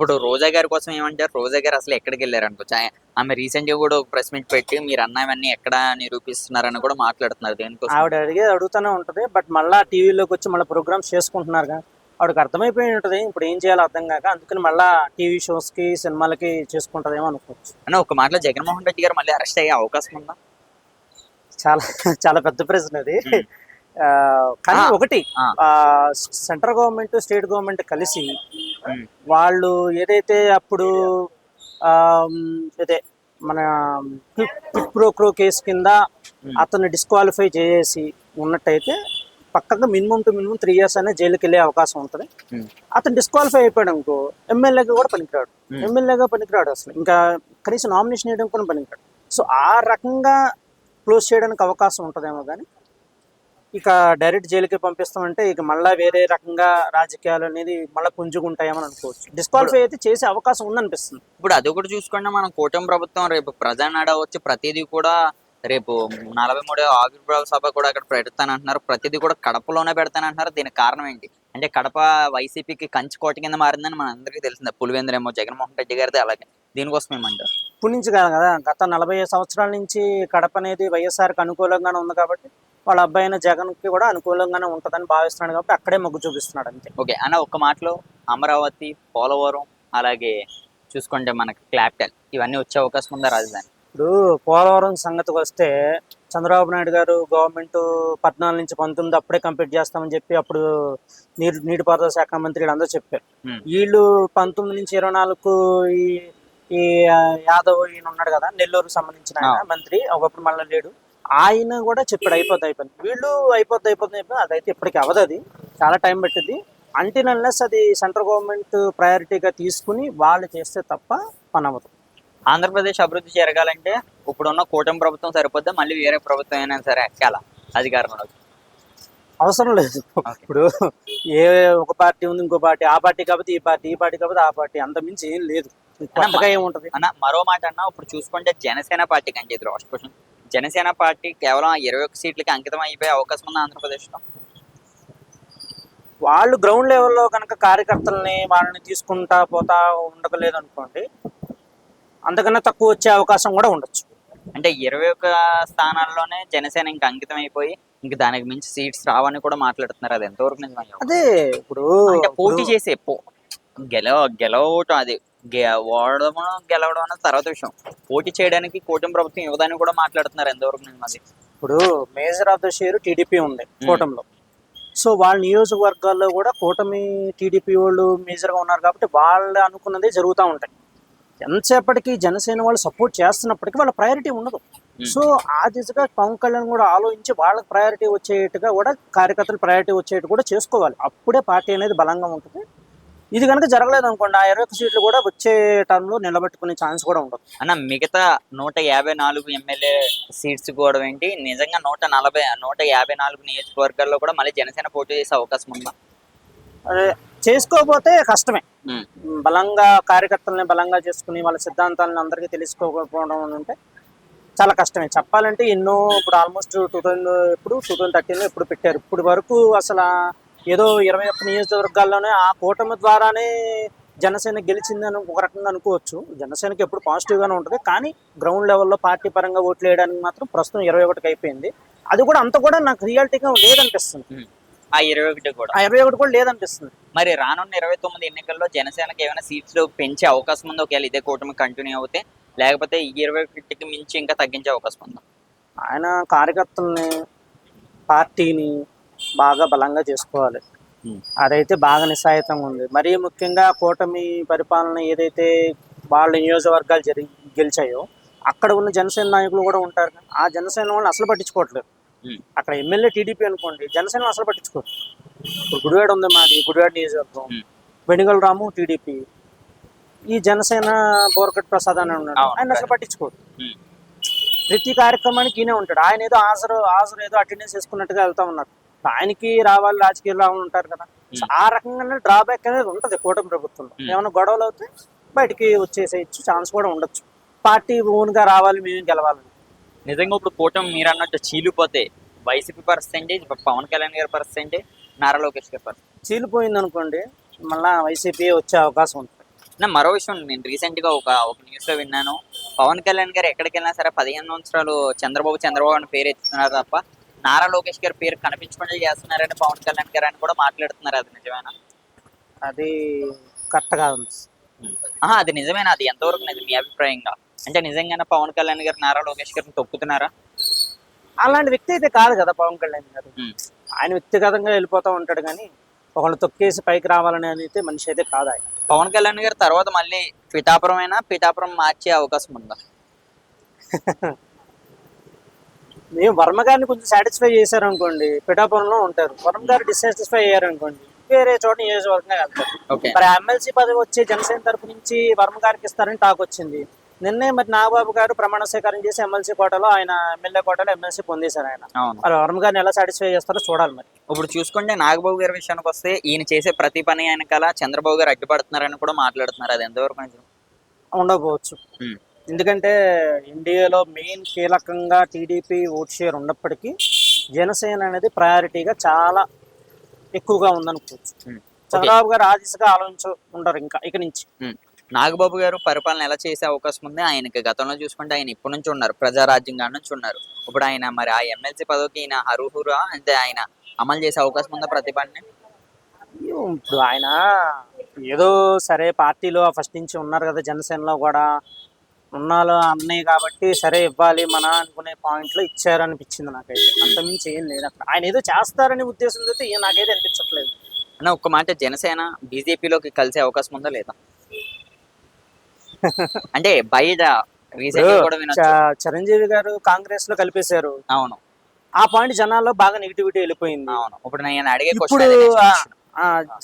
ఇప్పుడు రోజా గారి కోసం ఏమంటారు? రోజా గారు అసలు ఎక్కడికి వెళ్ళారు అనుకోవచ్చు ఆమె రీసెంట్గా కూడా ఒక ప్రెస్ మీట్ పెట్టి మీరు అన్నవన్నీ ఎక్కడ నిరూపిస్తున్నారని కూడా మాట్లాడుతున్నారు దేనికోసం? ఆవిడ అడిగేది అడుగుతూనే ఉంటది బట్ మళ్ళా టీవీలోకి వచ్చి మళ్ళీ ప్రోగ్రామ్స్ చేసుకుంటున్నారు ఆవిడకి అర్థమైపోయి ఉంటది ఇప్పుడు ఏం చేయాలో అర్థం కాక అందుకని మళ్ళా టీవీ షోస్కి సినిమాలకి చేసుకుంటదేమో అనుకోవచ్చు. అన్న ఒక మాటలో జగన్మోహన్ రెడ్డి గారు మళ్ళీ అరెస్ట్ అయ్యే అవకాశం ఉందా? చాలా చాలా పెద్ద ప్రశ్న అది. కానీ ఒకటి. సెంట్రల్ గవర్నమెంట్ స్టేట్ గవర్నమెంట్ కలిసి వాళ్ళు ఏదైతే అప్పుడు అదే మన ప్రోక్రో కేసు కింద. అతన్ని డిస్క్వాలిఫై చేసి ఉన్నట్టయితే పక్కగా minimum to minimum three years అనే జైలుకి వెళ్ళే అవకాశం ఉంటుంది అతను డిస్క్వాలిఫై అయిపోయాడు అనుకో ఎమ్మెల్యేగా కూడా పనికిరాడు. ఎమ్మెల్యేగా పనికిరాడు అసలు ఇంకా కనీసం నామినేషన్ వేయడం కూడా పనికిరాడు సో ఆ రకంగా క్లోజ్ చేయడానికి అవకాశం ఉంటుందేమో కానీ ఇక డైరెక్ట్ జైలుకి పంపిస్తామంటే ఇక మళ్ళా వేరే రకంగా రాజకీయాలు అనేది మళ్ళీ పుంజుకుంటాయేమో అనుకోవచ్చు. డిస్క్వాలిఫై అయితే చేసే అవకాశం ఉందనిపిస్తుంది. ఇప్పుడు అది కూడా చూసుకుంటే మనం కూటమి ప్రభుత్వం రేపు ప్రజానాడ వచ్చి ప్రతిదీ కూడా రేపు నలభై మూడో ఆవిర్భావ సభ కూడా అక్కడ పెడతానంటున్నారు. ప్రతిదీ కూడా కడపలోనే పెడతానంటున్నారు. దీనికి కారణం ఏంటి? అంటే కడప వైసీపీకి కంచి కోట కింద మారిందని మన అందరికీ తెలిసిందే. పులివెందులు ఏమో జగన్మోహన్ రెడ్డి గారిది అలాగే. దీనికోసం ఏమంటారు? ఇప్పటి నుంచి కాదు. కదా గత నలభై సంవత్సరాల నుంచి కడప అనేది వైఎస్ఆర్కి అనుకూలంగానే ఉంది కాబట్టి వాళ్ళ అబ్బాయి అయిన జగన్కి కూడా అనుకూలంగానే ఉంటుందని భావిస్తున్నాడు కాబట్టి అక్కడే మొగ్గు చూపిస్తున్నాడు అంతే. ఓకే అన్న ఒక్క మాటలో అమరావతి పోలవరం అలాగే చూసుకుంటే మనకి క్లాపిటల్ ఇవన్నీ వచ్చే అవకాశం ఉందా రాజధాని? ఇప్పుడు పోలవరం సంగతికి వస్తే చంద్రబాబు నాయుడు గారు గవర్నమెంట్ పద్నాలుగు నుంచి పంతొమ్మిది అప్పుడే కంప్లీట్ చేస్తామని చెప్పి అప్పుడు నీరు నీటిపారుదల శాఖ మంత్రి అందరూ చెప్పారు. వీళ్ళు పంతొమ్మిది నుంచి ఇరవై నాలుగు ఈ యాదవ్ ఈయన ఉన్నాడు కదా నెల్లూరుకు సంబంధించిన మంత్రి ఒకప్పుడు మళ్ళీ లేడు. ఆయన కూడా చెప్పాడు అయిపోద్ది అయిపోయింది వీళ్ళు అయిపోద్ది అయిపోద్ది అయిపోద్ది అదైతే ఇప్పటికి అవదు అది. చాలా టైం పట్టింది అన్లెస్ అది సెంట్రల్ గవర్నమెంట్ ప్రయారిటీగా తీసుకుని వాళ్ళు చేస్తే తప్ప పని అవ్వదు. ఆంధ్రప్రదేశ్ అభివృద్ధి జరగాలంటే ఇప్పుడున్న కూటమి ప్రభుత్వం సరిపోద్దా? మళ్ళీ వేరే ప్రభుత్వం అయినా సరే ఎక్కాల అధికారంలోకి అవసరం లేదు. ఇప్పుడు ఏ ఒక పార్టీ ఉంది ఇంకో పార్టీ ఆ పార్టీ కాబట్టి ఈ పార్టీ ఈ పార్టీ కాబట్టి ఆ పార్టీ అంత మించి ఏం లేదు. కొత్తగా ఏముంటది? అన్న మరో మాట అన్న ఇప్పుడు చూసుకుంటే జనసేన పార్టీకి అంటే ఇది రాష్ట్ర జనసేన పార్టీ కేవలం ఇరవై ఒక్క సీట్లకి అంకితం అయిపోయే అవకాశం ఉంది ఆంధ్రప్రదేశ్లో. వాళ్ళు గ్రౌండ్ లెవెల్లో కనుక కార్యకర్తల్ని వాళ్ళని తీసుకుంటా పోతా ఉండకలేదు అనుకోండి అంతకన్నా తక్కువ వచ్చే అవకాశం కూడా ఉండొచ్చు. అంటే ఇరవై ఒక్క స్థానాల్లోనే జనసేన ఇంకా అంకితం అయిపోయి ఇంక దానికి మించి సీట్స్ రావని కూడా మాట్లాడుతున్నారు. అది ఎంతవరకు నిజం? అయ్యో? అదే ఇప్పుడు అంటే పోటీ చేసే పో గెలవ గెలవటం అది ఓడడం గెలవడం అనేది తర్వాత విషయం. పోటీ చేయడానికి కూటమి ప్రభుత్వం యువదాన్ని కూడా మాట్లాడుతున్నారు ఎంతవరకు నిజం అది. ఇప్పుడు major of the share TDP ఉంది కూటమిలో. సో వాళ్ళ నియోజకవర్గాల్లో కూడా కూటమి టీడీపీ వాళ్ళు మేజర్గా ఉన్నారు కాబట్టి వాళ్ళు అనుకున్నదే జరుగుతూ ఉంటాయి. ఎంతసేపటికి జనసేన వాళ్ళు సపోర్ట్ చేస్తున్నప్పటికీ వాళ్ళ ప్రయారిటీ ఉండదు. సో ఆ దిశగా పవన్ కళ్యాణ్ కూడా ఆలోచించి వాళ్ళకి ప్రయారిటీ వచ్చేట్టుగా కూడా కార్యకర్తలు ప్రయారిటీ వచ్చేట్టు కూడా చేసుకోవాలి. అప్పుడే పార్టీ అనేది బలంగా ఉంటుంది. ఇది కనుక జరగలేదు అనుకోండి ఆ ఇరవై సీట్లు కూడా వచ్చే టర్మ్లో నిలబెట్టుకునే ఛాన్స్ కూడా ఉండదు. అన్న మిగతా నూట యాభై నాలుగు ఎమ్మెల్యే సీట్స్ కూడా ఏంటి నిజంగా నూట నలభై నూట యాభై నాలుగు నియోజకవర్గాల్లో కూడా మళ్ళీ జనసేన పోటీ చేసే అవకాశం ఉందా? అదే చేసుకోకపోతే కష్టమే. బలంగా కార్యకర్తల్ని బలంగా చేసుకుని వాళ్ళ సిద్ధాంతాలను అందరికీ తెలుసుకోకపోవడం ఉంటే చాలా కష్టమే. చెప్పాలంటే ఎన్నో ఇప్పుడు ఆల్మోస్ట్ టూ థౌజండ్ ఎప్పుడు టూ థౌజండ్ థర్టీన్లో ఎప్పుడు పెట్టారు. ఇప్పుడు వరకు అసలు ఏదో ఇరవై ఒక్క నియోజకవర్గాల్లోనే ఆ కూటమి ద్వారానే జనసేన గెలిచిందని ఒక రకంగా అనుకోవచ్చు. జనసేనకి ఎప్పుడు పాజిటివ్గానే ఉంటుంది. కానీ గ్రౌండ్ లెవెల్లో పార్టీ పరంగా ఓట్లు వేయడానికి మాత్రం ప్రస్తుతం ఇరవై ఒకటికి అయిపోయింది. అది కూడా అంత కూడా నాకు రియాలిటీగా లేదనిపిస్తుంది. ఆ ఇరవై ఒకటి కూడా. ఆ ఇరవై ఒకటి కూడా లేదనిపిస్తుంది. మరి రానున్న ఇరవై తొమ్మిది ఎన్నికల్లో జనసేనకి ఏమైనా సీట్స్ పెంచే అవకాశం ఉందో? ఒకవేళ ఇదే కూటమి కంటిన్యూ అవుతే లేకపోతే ఈ ఇరవై ఒకటికి మించి ఇంకా తగ్గించే అవకాశం ఉందా? ఆయన కార్యకర్తల్ని పార్టీని బాగా బలంగా చేసుకోవాలి. అదైతే బాగా నిస్సాయితంగా ఉంది. మరీ ముఖ్యంగా కూటమి పరిపాలన ఏదైతే వాళ్ళ నియోజకవర్గాలు జరి గెలిచాయో అక్కడ ఉన్న జనసేన నాయకులు కూడా ఉంటారు ఆ జనసేన వాళ్ళని అసలు పట్టించుకోవట్లేదు. అక్కడ ఎమ్మెల్యే టీడీపీ అనుకోండి జనసేన అసలు పట్టించుకోరు. ఇప్పుడు గుడివాడ ఉంది మాది గుడివాడ నియోజకవర్గం. వెనుగల రాము టీడీపీ. ఈ జనసేన బోరకట్ ప్రసాద్ అని ఉన్నాడు. ఆయన అసలు పట్టించుకోరు. ప్రతి కార్యక్రమానికి ఈయనే ఉంటాడు. ఆయన ఏదో హాజరు హాజరు ఏదో అటెండెన్స్ వేసుకున్నట్టుగా వెళ్తా ఉన్నారు. ఆయనకి రావాలి రాజకీయాల్లో రావాలి ఉంటారు కదా. ఆ రకంగానే డ్రాబ్యాక్ అనేది ఉంటది కూటమి ప్రభుత్వంలో. ఏమైనా గొడవలు అవుతే బయటికి వచ్చేసేయచ్చు ఛాన్స్ కూడా ఉండొచ్చు. పార్టీ ఓన్గా రావాలి మేము గెలవాలని. నిజంగా ఇప్పుడు కూటమి మీరు అన్నట్టు చీలిపోతే వైసీపీ పర్సెంటేజ్ పవన్ కళ్యాణ్ గారి పర్సెంటేజ్ నారా లోకేష్ గారి పర్సెంటేజ్ చీలిపోయింది అనుకోండి మళ్ళా వైసీపీ వచ్చే అవకాశం ఉంటుంది. మరో విషయం నేను రీసెంట్గా ఒక ఒక న్యూస్లో విన్నాను. పవన్ కళ్యాణ్ గారు ఎక్కడికి వెళ్ళినా సరే పదిహేను సంవత్సరాలు చంద్రబాబు చంద్రబాబు అని పేరు ఎత్తుతున్నారు తప్ప నారా లోకేష్ గారి పేరు కనిపించకుండా చేస్తున్నారని పవన్ కళ్యాణ్ గారు అని కూడా మాట్లాడుతున్నారు. అది నిజమేనా? అది కరెక్ట్ కాదు అది నిజమేనా? అది ఎంతవరకు నిజం? మీ అభిప్రాయంగా? అంటే నిజంగానే పవన్ కళ్యాణ్ గారు నారా లోకేష్ గారిని తొక్కుతున్నారా? అలాంటి వ్యక్తి అయితే కాదు కదా పవన్ కళ్యాణ్ గారు. ఆయన వ్యక్తిగతంగా వెళ్ళిపోతూ ఉంటాడు కానీ ఒకళ్ళు తొక్కేసి పైకి రావాలని అయితే మనిషి అయితే కాదు ఆయన. పవన్ కళ్యాణ్ గారు తర్వాత మళ్ళీ పిఠాపురం అయినా పిఠాపురం మార్చే అవకాశం ఉందా? మేము వర్మ గారిని కొంచెం సాటిస్ఫై చేశారు అనుకోండి పిఠాపురంలో ఉంటారు. వర్మ గారు డిస్సాటిస్ఫై అయ్యారు అనుకోండి వేరే చోట నియోజకవర్గంగా వెళ్తారు. మరి ఎమ్మెల్సీ పదవి వచ్చి జనసేన తరపు నుంచి వర్మ గారికి ఇస్తారని టాక్ వచ్చింది. నిన్నే మరి నాగబాబు గారు ప్రమాణ స్వీకారం చేసి ఎమ్మెల్సీ కోటలో ఆయన ఎమ్మెల్యే కోటలో ఎమ్మెల్సీ పొందేశారు ఆయన. మరి వర్మ గారిని ఎలా సాటిస్ఫై చేస్తారో చూడాలి మరి. ఇప్పుడు చూసుకుంటే నాగబాబు గారి విషయానికి వస్తే ఈయన చేసే ప్రతి పని వెనకాల చంద్రబాబు గారు అడ్డుపడుతున్నారని కూడా మాట్లాడుతున్నారు. అది ఎంతవరకు ఉండకపోవచ్చు. ఎందుకంటే ఇండియాలో మెయిన్ కీలకంగా టీడీపీ ఓట్ షేర్ ఉన్నప్పటికీ జనసేన అనేది ప్రయారిటీగా చాలా ఎక్కువగా ఉందనుకోవచ్చు. చంద్రబాబు గారు ఆ దిశగా ఆలోచించ ఉండరు ఇంకా ఇక నుంచి. నాగబాబు గారు పరిపాలన ఎలా చేసే అవకాశం ఉంది? ఆయనకి గతంలో చూసుకుంటే ఆయన ఇప్పటి నుంచి ఉన్నారు ప్రజారాజ్యం కాడి నుంచి ఉన్నారు. ఇప్పుడు ఆయన మరి ఆ ఎమ్మెల్సీ పదవికి ఈయన అర్హురా? అంటే ఆయన అమలు చేసే అవకాశం ఉందా ప్రతిభని ఇప్పుడు ఆయన ఏదో సరే పార్టీలో ఫస్ట్ నుంచి ఉన్నారు కదా జనసేనలో కూడా. ఉన్నాలో అన్నయ్య కాబట్టి సరే ఇవ్వాలి మన అనుకునే పాయింట్లో ఇచ్చారనిపించింది నాకైతే. అంతమించి ఏం లేదు అక్కడ. ఆయన ఏదో చేస్తారనే ఉద్దేశంతో నాకైతే అనిపించట్లేదు. అన్న ఒక్క మాట జనసేన బీజేపీలోకి కలిసే అవకాశం ఉందా లేదా? అంటే బయట చిరంజీవి గారు కాంగ్రెస్లో కలిపేశారు. అవును. ఆ పాయింట్ జనాల్లో బాగా నెగిటివిటీ వెళ్ళిపోయింది. అవును. ఇప్పుడు నేను అడిగే ఇప్పుడు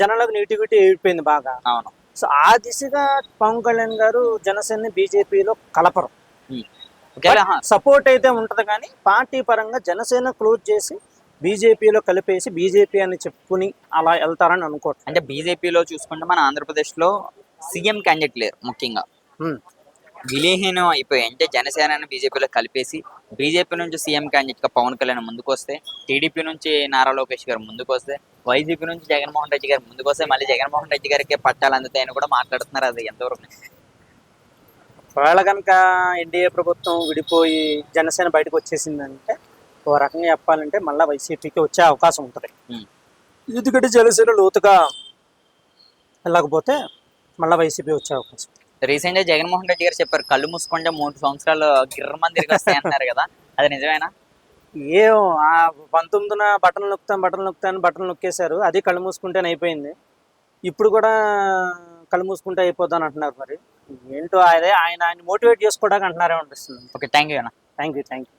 జనాలకు నెగిటివిటీ వెళ్ళిపోయింది బాగా. అవును. సో ఆ దిశగా పవన్ కళ్యాణ్ గారు జనసేన బీజేపీలో కలపరు. సపోర్ట్ అయితే ఉంటది కానీ పార్టీ పరంగా జనసేన క్లోజ్ చేసి బీజేపీలో కలిపేసి బీజేపీ అని చెప్పుకుని అలా వెళ్తారని అనుకోవట్లేదు. అంటే బీజేపీలో చూసుకుంటే మన ఆంధ్రప్రదేశ్లో సీఎం క్యాండిడేట్ లేరు ముఖ్యంగా. హ్మ్. విలీహీనం అయిపోయి అంటే జనసేనని బీజేపీలో కలిపేసి బీజేపీ నుంచి సీఎం క్యాండిడేట్గా పవన్ కళ్యాణ్ ముందుకు వస్తే టీడీపీ నుంచి నారా లోకేష్ గారు ముందుకు వస్తే వైసీపీ నుంచి జగన్మోహన్ రెడ్డి గారు ముందుకు వస్తే మళ్ళీ జగన్మోహన్ రెడ్డి గారికి పట్టాలు అందుతాయని కూడా మాట్లాడుతున్నారు అది ఎంతవరకు? ఒకవేళ కనుక ఎన్డీఏ ప్రభుత్వం విడిపోయి జనసేన బయటకు వచ్చేసిందంటే ఓ రకంగా చెప్పాలంటే మళ్ళీ వైసీపీకి వచ్చే అవకాశం ఉంటుంది. ఎందుకంటే జనసేన లోతుగా వెళ్ళకపోతే మళ్ళీ వైసీపీ వచ్చే అవకాశం రీసెంట్గా జగన్మోహన్ రెడ్డి గారు చెప్పారు కళ్ళు మూసుకుంటే మూడు సంవత్సరాలు గిర్రమని తిరిగి వస్తాయి అన్నారు కదా. అది నిజమేనా? ఏం ఆ పంతొమ్మిదిన బట్టలు నొక్కుతాను బట్టలు నొక్కుతాను బట్టలు నొక్కేశారు. అది కళ్ళు మూసుకుంటేనే అయిపోయింది. ఇప్పుడు కూడా కళ్ళు మూసుకుంటే అయిపోతాను అంటున్నారు మరి. ఏంటో అదే ఆయన ఆయన మోటివేట్ చేసుకోవడానికి అంటున్నారే అనిపిస్తుంది. ఓకే థ్యాంక్ యూ అన్న. Thank you thank you